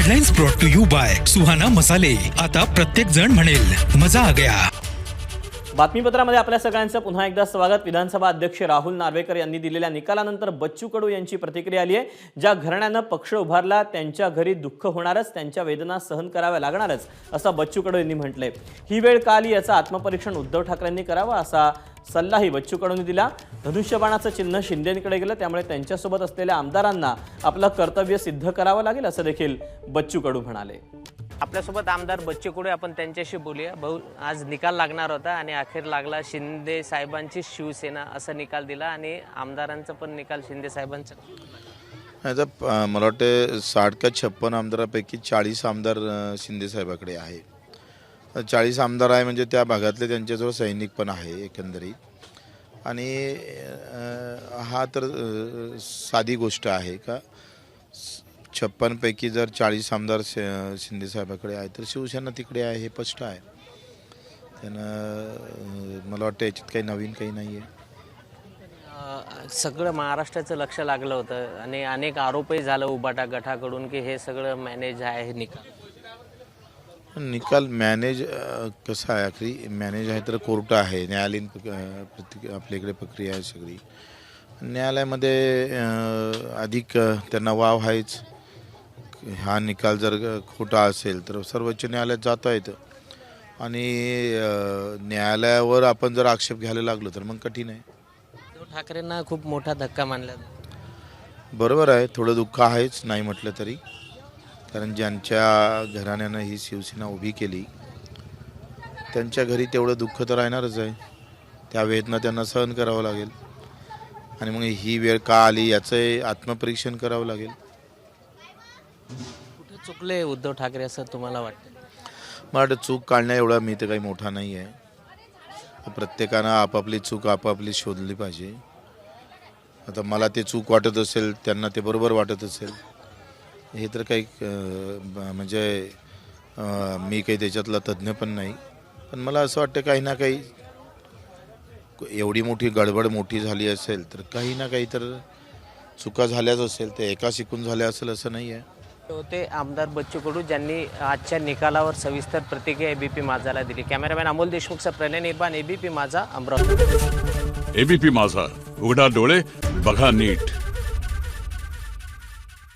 Headlines brought to you by Suhana Masale आता प्रत्येक जण म्हणेल मजा आ गया. बातमीपत्रामध्ये आपल्या सगळ्यांचं पुन्हा एकदा स्वागत. विधानसभा अध्यक्ष राहुल नार्वेकर यांनी दिलेल्या निकालानंतर बच्चू कडू यांची प्रतिक्रिया आली आहे. ज्या घराण्यानं पक्ष उभारला त्यांच्या घरी दुःख होणारच त्यांच्या वेदना सहन कराव्या लागणारच असं बच्चू कडू यांनी म्हटलंय. ही वेळ का आली याचं आत्मपरीक्षण उद्धव ठाकरेंनी करावं असा सल्लाही बच्चू कडूंनी दिला. धनुष्यबाणाचं चिन्ह शिंदेकडे गेलं त्यामुळे त्यांच्यासोबत असलेल्या आमदारांना आपलं कर्तव्य सिद्ध करावं लागेल असं देखील बच्चू कडू म्हणाले. आपल्यासोबत आमदार बच्चू कडू आपण त्यांच्याशी बोलूया. भाऊ आज निकाल लागणार होता आणि अखेर लागला शिंदे साहेबांची शिवसेना असा निकाल दिला आणि आमदारांचा पण निकाल शिंदे साहेबांचा. आता मला वाटतं साठ का छप्पन आमदारापैकी चाळीस आमदार अ, शिंदे साहेबाकडे आहे. चाळीस आमदार आहे म्हणजे त्या भागातले त्यांच्याजवळ सैनिक पण आहे एकंदरीत. आणि हा तर साधी गोष्ट आहे का? छप्पनपैकी जर चाळीस आमदार शि- शिंदेसाहेबाकडे आहे तर शिवसेना तिकडे आहे हे स्पष्ट आहे. त्यानं मला वाटतं याच्यात काही नवीन काही नाही आहे सगळं महाराष्ट्राचं लक्ष लागलं होतं आणि अनेक आरोपही झालं उबाटा गटाकडून की हे सगळं मॅनेज आहे हे निकाल. निकाल मॅनेज कसं आहे आखरी? मॅनेज आहे तर कोर्ट आहे न्यायालयीन प्रति आपल्याकडे प्रक्रिया आहे सगळी. न्यायालयामध्ये अधिक त्यांना वाव आहेच. हा निकाल जर खोटा असेल तर सर्वोच्च न्यायालयात जाता येतं. आणि न्यायालयावर आपण जर आक्षेप घ्यायला लागलो तर मग कठीण आहे. ठाकरेंना खूप मोठा धक्का मानला. बरोबर आहे थोडं दुःख आहेच नाही म्हटलं तरी. कारण ज्यांच्या घराण्यानं ही शिवसेना उभी केली त्यांच्या घरी तेवढं दुःख तर राहणारच आहे. त्या वेदना त्यांना सहन करावं लागेल. आणि मग ही वेळ का आली याचं आत्मपरीक्षण करावं लागेल. कुठे चुकले उद्धव ठाकरे असं तुम्हाला वाटतं? मला वाटतं चूक काढण्या एवढा मी तर काही मोठा नाही आहे. प्रत्येकानं आपापली चूक आपापली शोधली पाहिजे. आता मला ते चूक वाटत असेल त्यांना ते बरोबर वाटत असेल हे तर काही म्हणजे मी काही त्याच्यातला तज्ज्ञ पण नाही. पण मला असं वाटतं काही ना काही एवढी मोठी गडबड मोठी झाली असेल तर काही ना काही तर चुका झाल्याच असेल ते एका शिकून झाल्या असेल असं नाही आहे होते आमदार बच्चू कडू ज्यांनी आजच्या निकालावर सविस्तर प्रतिक्रिया एबीपी माझाला दिली. कॅमेरामॅन अमोल देशमुखचा प्रणय निर्बाण एबीपी माझा अमरावती. एबीपी माझा. उघडा डोळे बघा नीट.